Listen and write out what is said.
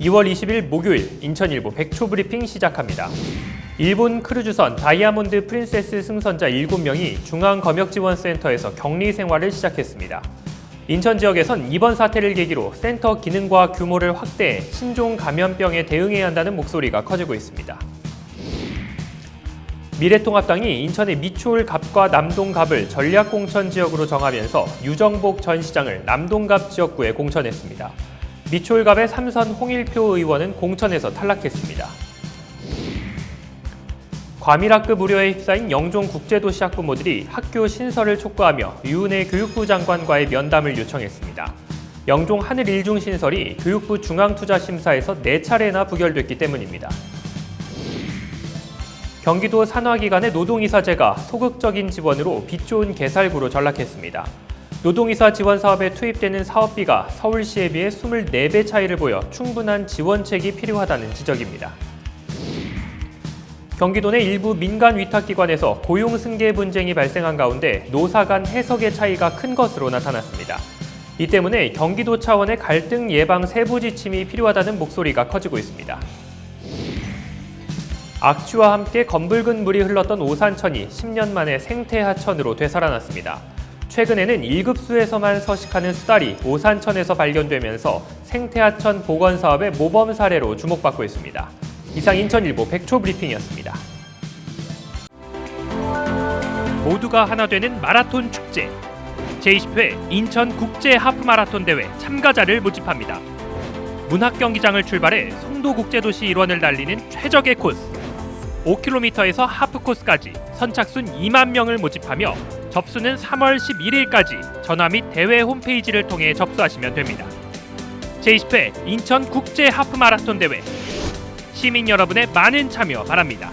2월 20일 목요일 인천일보 백초 브리핑 시작합니다. 일본 크루즈선 다이아몬드 프린세스 승선자 7명이 중앙검역지원센터에서 격리 생활을 시작했습니다. 인천 지역에선 이번 사태를 계기로 센터 기능과 규모를 확대해 신종 감염병에 대응해야 한다는 목소리가 커지고 있습니다. 미래통합당이 인천의 미추홀 갑과 남동갑을 전략공천 지역으로 정하면서 유정복 전 시장을 남동갑 지역구에 공천했습니다. 미추홀갑의 삼선 홍일표 의원은 공천에서 탈락했습니다. 과밀학급 우려에 휩싸인 영종 국제도시 학부모들이 학교 신설을 촉구하며 유은혜 교육부 장관과의 면담을 요청했습니다. 영종 하늘 일중 신설이 교육부 중앙투자심사에서 4차례나 부결됐기 때문입니다. 경기도 산하기관의 노동이사제가 소극적인 지원으로 빚 좋은 개살구로 전락했습니다. 노동이사 지원 사업에 투입되는 사업비가 서울시에 비해 24배 차이를 보여 충분한 지원책이 필요하다는 지적입니다. 경기도 내 일부 민간 위탁기관에서 고용 승계 분쟁이 발생한 가운데 노사 간 해석의 차이가 큰 것으로 나타났습니다. 이 때문에 경기도 차원의 갈등 예방 세부 지침이 필요하다는 목소리가 커지고 있습니다. 악취와 함께 검붉은 물이 흘렀던 오산천이 10년 만에 생태 하천으로 되살아났습니다. 최근에는 1급수에서만 서식하는 수달이 오산천에서 발견되면서 생태하천 복원 사업의 모범 사례로 주목받고 있습니다. 이상 인천일보 백초 브리핑이었습니다. 모두가 하나 되는 마라톤 축제 제20회 인천 국제 하프 마라톤 대회 참가자를 모집합니다. 문학 경기장을 출발해 송도 국제도시 일원을 달리는 최적의 코스 5km에서 하프 코스까지 선착순 2만 명을 모집하며 접수는 3월 11일까지 전화 및 대회 홈페이지를 통해 접수하시면 됩니다. 제20회 인천 국제 하프 마라톤 대회 시민 여러분의 많은 참여 바랍니다.